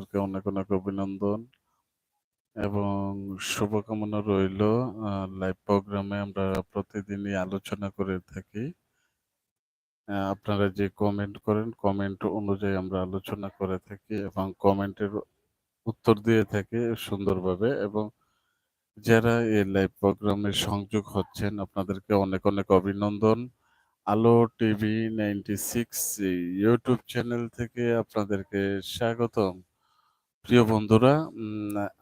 আপনাদেরকে অনেক, অনেক অভিনন্দন এবং শুভকামনা রইল লাইভ প্রোগ্রামে আমরা প্রতিদিনই আলোচনা করে থাকি। আপনারা যে কমেন্ট করেন, কমেন্ট অনুযায়ী আমরা আলোচনা করে থাকি এবং কমেন্টের উত্তর দিয়ে থাকি সুন্দরভাবে এবং যারা এই লাইভ প্রোগ্রামে সংযোগ হচ্ছেন আপনাদেরকে অনেক, অনেক অভিনন্দন। আলো টিভি 96 ইউটিউব চ্যানেল থেকে আপনাদেরকে স্বাগতম। প্রিয় বন্ধুরা,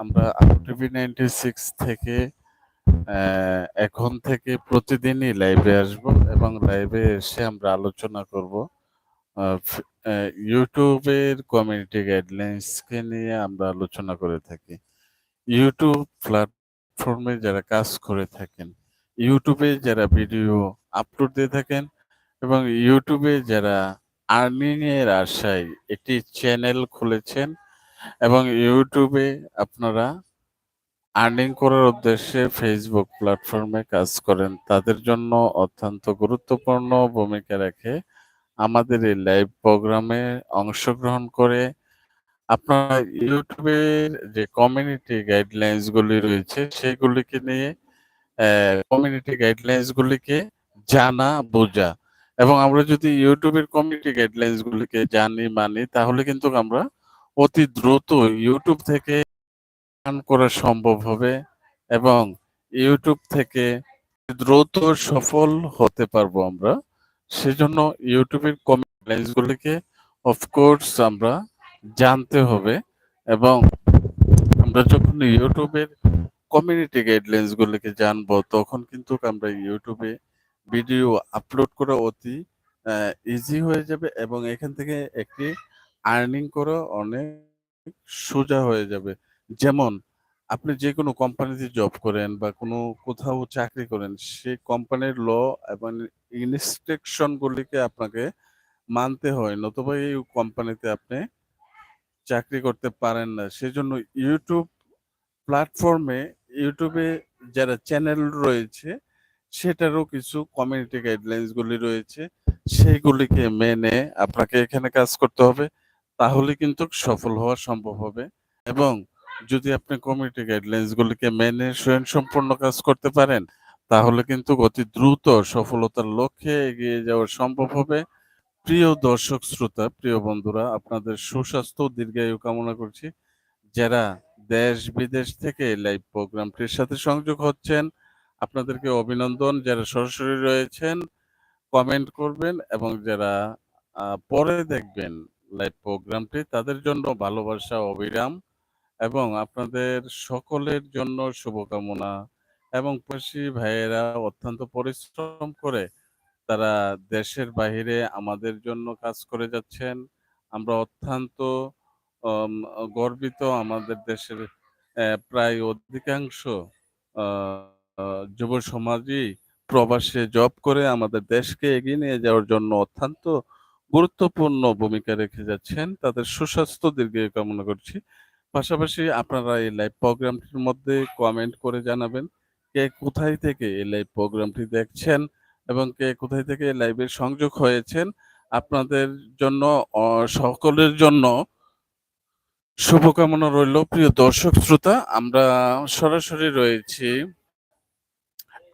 আমরা আলো টিভি 96 থেকে এখন থেকে প্রতিদিনই লাইভে আসব এবং লাইভে এসে আমরা আলোচনা করব। ইউটিউবের কমিউনিটি গাইডলাইন্সকে নিয়ে আমরা আলোচনা করে থাকি। ইউটিউব প্ল্যাটফর্মে যারা কাজ করে থাকেন, ইউটিউবে যারা ভিডিও আপলোড দিয়ে থাকেন এবং ইউটিউবে যারা আর্নিংয়ের আশায় একটি চ্যানেল খুলেছেন এবং ইউটিউবে আপনারা আর্নিং করার উদ্দেশ্যে ফেসবুক প্ল্যাটফর্মে কাজ করেন। তাদের জন্য অত্যন্ত গুরুত্বপূর্ণ ভূমিকা রাখে আমাদের এই লাইভ প্রোগ্রামে অংশগ্রহণ করে আপনারা ইউটিউবের যে কমিউনিটি গাইডলাইনস গুলি রয়েছে সেগুলিকে নিয়ে কমিউনিটি গাইডলাইনস গুলিকে জানা, বোঝা এবং আমরা যদি ইউটিউবের কমিউনিটি গাইডলাইনস গুলিকে জানি, মানি তাহলে কিন্তু আমরা অতি দ্রুত ইউটিউব থেকে আর্ন করা সম্ভব হবে এবং ইউটিউব থেকে দ্রুত সফল হতে পারব আমরা। সেজন্য ইউটিউবের কমিউনিটি গাইডলাইনস গুলিকে অফ কোর্স আমরা জানতে হবে এবং আমরা যখন ইউটিউবের কমিউনিটি গাইডলাইনস গুলিকে জানব, তখন কিন্তু আমরা ইউটিউবে ভিডিও আপলোড করা অতি ইজি হয়ে যাবে এবং এখান থেকে একটি আর্নিং করা অনেক সোজা হয়ে যাবে। যেমন আপনি যে কোনো কোম্পানিতে জব করেন বা কোনো কোথাও চাকরি করেন, সেই কোম্পানির ল এবং ইনস্ট্রাকশন গুলিকে আপনাকে মানতে হয়। নতুবা এই কোম্পানিতে আপনি চাকরি করতে পারেন না। সেজন্য ইউটিউব প্ল্যাটফর্মে ইউটিউবে যারা চ্যানেল রয়েছে সেটারও কিছু কমিউনিটি গাইডলাইনস গুলি রয়েছে। সেইগুলিকে মেনে আপনাকে এখানে কাজ করতে হবে। তাহলে কিন্তু সফল হওয়া সম্ভব হবে এবং যদি আপনি কমিউনিটি গাইডলাইনস গুলিকে মেনে স্বয়ংসম্পূর্ণ কাজ করতে পারেন, তাহলে কিন্তু অতি দ্রুত সফলতার লক্ষ্যে এগিয়ে যাওয়া সম্ভব হবে। প্রিয় দর্শক শ্রোতা, প্রিয় বন্ধুরা আপনাদের সুস্বাস্থ্য দীর্ঘায়ু কামনা করছি। যারা দেশ-বিদেশ থেকে লাইভ প্রোগ্রামটির সাথে সংযোগ হচ্ছেন, আপনাদেরকে অভিনন্দন। যারা সরাসরি রয়েছেন কমেন্ট করবেন এবং যারা পরে দেখবেন লাইভ প্রোগ্রামটি তাদের জন্য ভালোবাসা, অবিরাম এবং আপনাদের সকলের জন্য শুভকামনা এবং প্রবাসী ভাইয়েরা অত্যন্ত পরিশ্রম করে তারা দেশের বাহিরে আমাদের জন্য কাজ করে যাচ্ছেন। আমরা অত্যন্ত গর্বিত আমাদের দেশের প্রায় অধিকাংশ যুব সমাজই প্রবাসে জব করে আমাদের দেশকে এগিয়ে নিয়ে যাওয়ার জন্য অত্যন্ত গুরুত্বপূর্ণ ভূমিকা রেখে যাচ্ছেন। তাদের সুস্বাস্থ্য দীর্ঘায়ু কামনা করছি। পাশাপাশি আপনারা এই লাইভ প্রোগ্রামটির মধ্যে কমেন্ট করে জানাবেন কে কোথায় থেকে এই লাইভ প্রোগ্রামটি দেখছেন এবং কে কোথায় থেকে লাইভে সংযোগ হয়েছেন। আপনাদের জন্য সকলের জন্য শুভকামনা রইল। প্রিয় দর্শক শ্রোতা, আমরা সরাসরি রয়েছি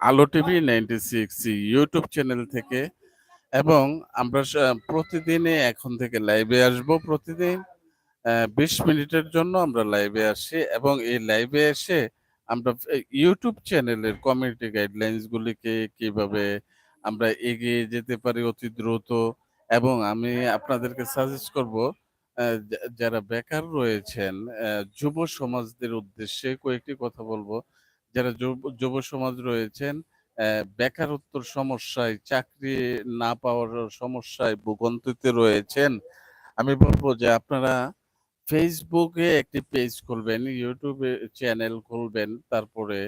আলো টিভি 96 ইউটিউব চ্যানেল থেকে এবং আমরা স প্রতিদিনই এখন থেকে লাইভে আসব। প্রতিদিন বিশ মিনিটের জন্য আমরা লাইভে আসি এবং এই লাইভে এসে আমরা ইউটিউব চ্যানেলের কমিউনিটি গাইডলাইনস গুলিকে কীভাবে আমরা এগিয়ে যেতে পারি অতি দ্রুত এবং আমি আপনাদেরকে সাজেস্ট করব যারা বেকার রয়েছেন যুব সমাজদের উদ্দেশ্যে কয়েকটি কথা বলব যারা যুব সমাজ রয়েছেন বেকারত্বর সমস্যায়, চাকরি না পাওয়ার সমস্যায় ভোগান্তিতে রয়েছেন। আমি বলব যে আপনারা ফেসবুকে একটি পেজ খুলবেন, ইউটিউবে চ্যানেল খুলবেন। তারপরে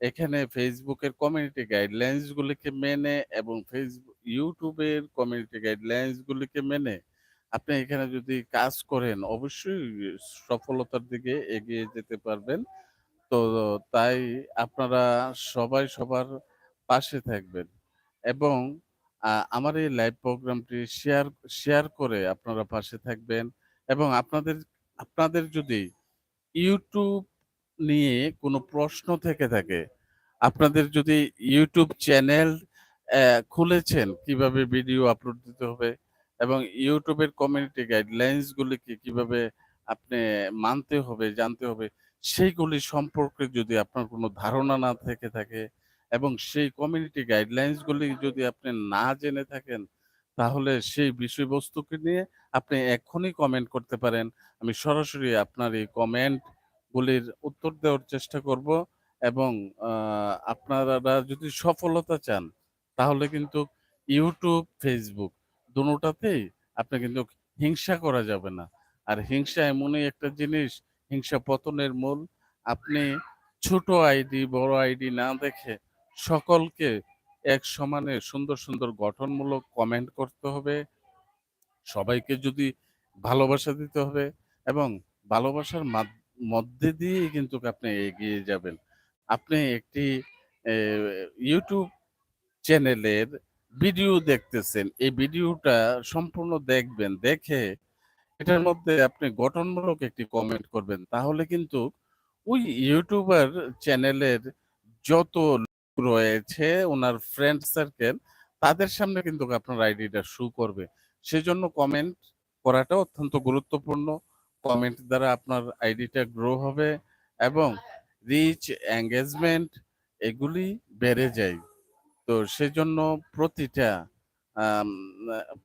এখানে ফেসবুকের কমিউনিটি গাইডলাইনস গুলিকে মেনে এবং ফেসবুক ইউটিউবের কমিউনিটি গাইডলাইনস গুলিকে মেনে আপনি এখানে যদি কাজ করেন অবশ্যই সফলতার দিকে এগিয়ে যেতে পারবেন। তো তাই আপনারা সবাই সবার পাশে থাকবেন। এবং আমার এই লাইভ প্রোগ্রামটি শেয়ার শেয়ার করে আপনারা পাশে থাকবেন। এবং আপনাদের আপনাদের যদি ইউটিউব নিয়ে কোনো প্রশ্ন থেকে থাকে, আপনাদের যদি ইউটিউব চ্যানেল খুলেছেন কীভাবে ভিডিও আপলোড দিতে হবে এবং ইউটিউবের কমিউনিটি গাইডলাইন্সগুলিকে গুলি কীভাবে আপনি মানতে হবে, জানতে হবে সেইগুলি সম্পর্কে যদি আপনার কোনো ধারণা না থেকে থাকে এবং সেই কমিউনিটি গাইডলাইনস গুলি যদি আপনি না জেনে থাকেন, তাহলে সেই বিষয়বস্তুকে নিয়ে আপনি এখনই কমেন্ট করতে পারেন। আমি সরাসরি আপনার এই কমেন্ট গুলির উত্তর দেওয়ার চেষ্টা করব এবং আপনারা যদি সফলতা চান তাহলে কিন্তু ইউটিউব ফেসবুক দোনোটাতেই আপনি কিন্তু হিংসা করা যাবে না। আর হিংসা এমনই একটা জিনিস, হিংসা পতনের মূল। আপনি ছোট আইডি, বড় আইডি না দেখে সকলকে এক সমানে সুন্দর, সুন্দর গঠনমূলক কমেন্ট করতে হবে। সবাইকে যদি ভালোবাসা দিতে হবে এবং ভালোবাসার মাধ মধ্যে দিয়েই কিন্তু আপনি এগিয়ে যাবেন। আপনি একটি ইউটিউব চ্যানেলের ভিডিও দেখতেছেন। এই ভিডিওটা সম্পূর্ণ দেখবেন। দেখে এটার মধ্যে আপনি গঠনমূলক একটি কমেন্ট করবেন। তাহলে কিন্তু ওই ইউটিউবার চ্যানেলের যত রয়েছে ওনার ফ্রেন্ড সার্কেল তাদের সামনে কিন্তু আপনার আইডিটা শু করবে। সেজন্য কমেন্ট করাটা অত্যন্ত গুরুত্বপূর্ণ। কমেন্ট দ্বারা আপনার আইডিটা গ্রো হবে এবং রিচ, এনগেজমেন্ট এগুলি বেড়ে যায়। তো সেজন্য প্রতিটা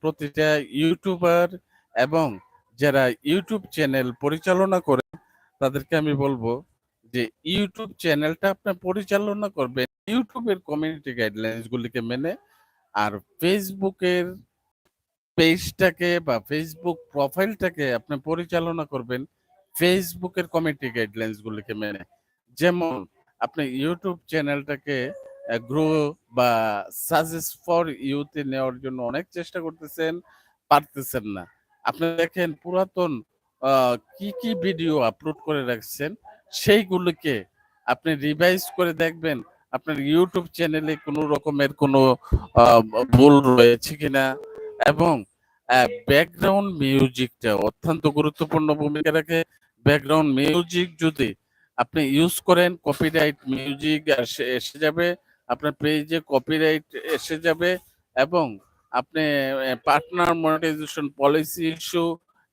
প্রতিটা ইউটিউবার এবং যারা ইউটিউব চ্যানেল পরিচালনা করে তাদেরকে আমি বলব যে ইউটিউব চ্যানেলটা আপনার পরিচালনা করবেন ইউটিউবের কমিউনিটি গাইডলাইনস গুলিকে মেনে। আর এর পেজটাকে বা ফেসবুক প্রোফাইলটাকে আপনি পরিচালনা করবেন ফেসবুকের কমিউনিটি গাইডলাইনস গুলিকে মেনে। যেমন আপনি ইউটিউব চ্যানেলটাকে গ্রো বা সাজেস্ট ফর ইউথ নেওয়ার জন্য অনেক চেষ্টা করতেছেন, পারতেছেন না। আপনি দেখেন পুরাতন কি, কি ভিডিও আপলোড করে রাখছেন সেইগুলোকে আপনি রিভাইজ করে দেখবেন, আপনার ইউটিউব চ্যানেলে কোনো রকমের কোনো ভুল রয়েছে কিনা এবং ব্যাকগ্রাউন্ড মিউজিকটা অত্যন্ত গুরুত্বপূর্ণ ভূমিকা রাখে। ব্যাকগ্রাউন্ড মিউজিক যদি আপনি ইউজ করেন কপিরাইট মিউজিক এসে যাবে। আপনার পেজে কপিরাইট এসে যাবে এবং আপনি পার্টনার মনিটাইজেশন পলিসি ইস্যু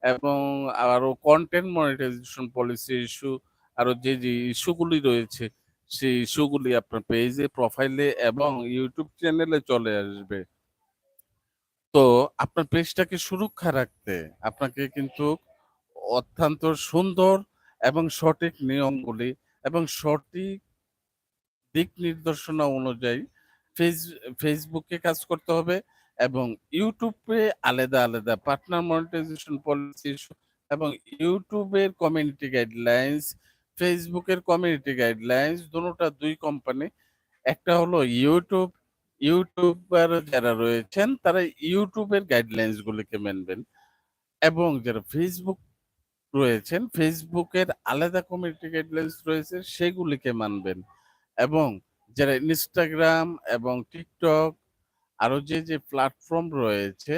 এবং আরও কন্টেন্ট মনিটাইজেশন পলিসি ইস্যু আরও যে, যে ইস্যুগুলি রয়েছে সেই ইস্যুগুলি আপনার পেজে, প্রোফাইলে এবং ইউটিউব চ্যানেলে চলে আসবে। তো আপনার পেজটাকে সুরক্ষা রাখতে আপনাকে কিন্তু অত্যন্ত সুন্দর এবং সঠিক নিয়মগুলি এবং সঠিক দিক নির্দেশনা অনুযায়ী ফেস ফেসবুকে কাজ করতে হবে এবং ইউটিউবে আলাদা, আলাদা পার্টনার মনিটাইজেশন পলিসি এবং ইউটিউবের কমিউনিটি গাইডলাইনস, এর কমিউনিটি গাইডলাইনস দোনোটা ২ কোম্পানি। একটা হলো ইউটিউব ইউটিউবার যারা রয়েছেন তারা ইউটিউবের গাইডলাইনস গুলিকে মানবেন এবং যারা ফেসবুক রয়েছেন ফেসবুকের আলাদা কমিউনিটি গাইডলাইন্স রয়েছে সেগুলিকে মানবেন এবং যারা ইনস্টাগ্রাম এবং টিকটক আরও যে, যে প্ল্যাটফর্ম রয়েছে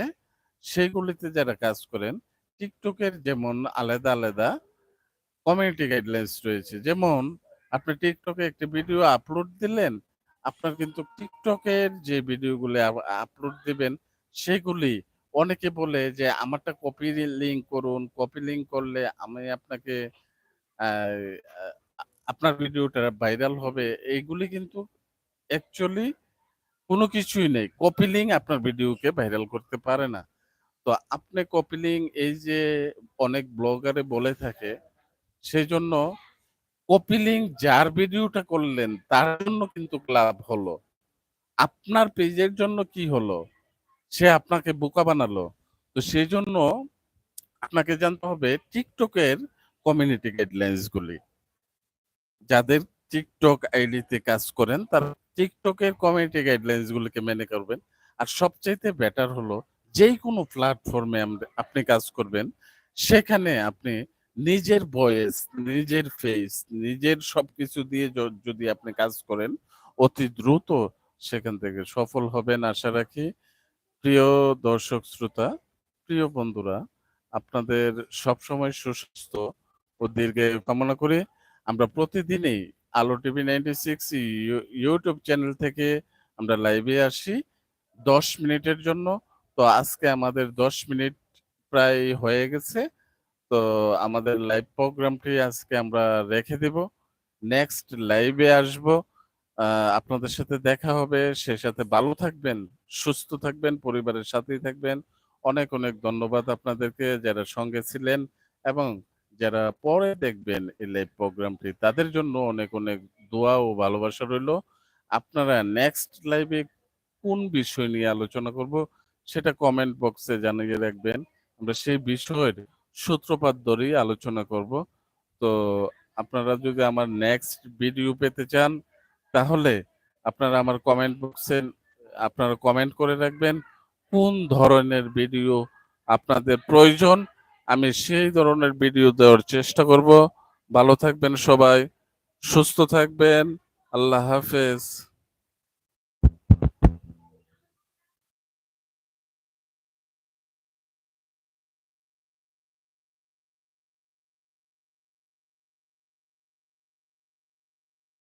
সেগুলিতে যারা কাজ করেন টিকটকের যেমন আলাদা, আলাদা কমিউনিটি গাইডলাইন্স রয়েছে। যেমন আপনি টিকটকে একটি ভিডিও আপলোড দিলেন, আপনার কিন্তু টিকটকের যে ভিডিওগুলি আপলোড দিবেন সেগুলি অনেকে বলে যে আমারটা কপি লিঙ্ক করুন। কপি লিঙ্ক করলে আমি আপনাকে আপনার ভিডিওটা ভাইরাল হবে। এইগুলি কিন্তু অ্যাকচুয়ালি কোনো কিছুই নেই। কপি লিংক আপনার ভিডিওকে ভাইরাল করতে পারে না। তো আপনি কপি লিংক এই যে অনেক ব্লগারে বলে থাকে সেজন্য কপি লিংক যার ভিডিওটা করলেন, তার জন্য কিন্তু লাভ হলো। আপনার পেজের জন্য কি হলো? সে আপনাকে বোকা বানালো। তো সেই জন্য আপনাকে জানতে হবে টিকটকের কমিউনিটি গাইডলাইনস গুলি। যাদের টিকটক আইডিতে কাজ করেন, তারা টিকটকের কমিউনিটি গাইডলাইনস গুলিকে মেনে করবেন। আর সবচাইতে বেটার হলো যে কোনো প্ল্যাটফর্মে আপনি কাজ করবেন, সেখানে আপনি নিজের ভয়েস, নিজের ফেস, নিজের সবকিছু দিয়ে যদি আপনি কাজ করেন অতি দ্রুত সেখান থেকে সফল হবেন আশা রাখি। প্রিয় দর্শক শ্রোতা, প্রিয় বন্ধুরা আপনাদের সবসময় সুস্বাস্থ্য ও দীর্ঘায়ু কামনা করে। আমরা প্রতিদিনই Alo TV ninety six YouTube channel থেকে আমরা লাইভে আসি দশ মিনিটের জন্য। তো আজকে আমাদের দশ মিনিট প্রায় হয়ে গেছে। তো আমাদের লাইভ প্রোগ্রামটি আজকে আমরা রেখে দেব। নেক্সট লাইভে আসব। আপনাদের সাথে দেখা হবে। সে সাথে ভালো থাকবেন, সুস্থ থাকবেন, পরিবারের সাথেই থাকবেন। অনেক অনেক ধন্যবাদ আপনাদেরকে যারা সঙ্গে ছিলেন এবং যারা পরে দেখবেন এই লাইভ প্রোগ্রামটি তাদের জন্য অনেক অনেক দোয়া ও ভালোবাসা রইল। আপনারা নেক্সট লাইভে কোন বিষয় নিয়ে আলোচনা করব সেটা কমেন্ট বক্সে জানিয়ে রাখবেন। আমরা সেই বিষয়ের সূত্রপাত ধরেই আলোচনা করব। তো আপনারা যদি আমার নেক্সট ভিডিও পেতে চান, তাহলে আপনারা আমার কমেন্ট বক্সে আপনারা কমেন্ট করে রাখবেন কোন ধরনের ভিডিও আপনাদের প্রয়োজন। আমি সেই ধরনের ভিডিও দেওয়ার চেষ্টা করব। ভালো থাকবেন সবাই, সুস্থ থাকবেন। আল্লাহ হাফেজ।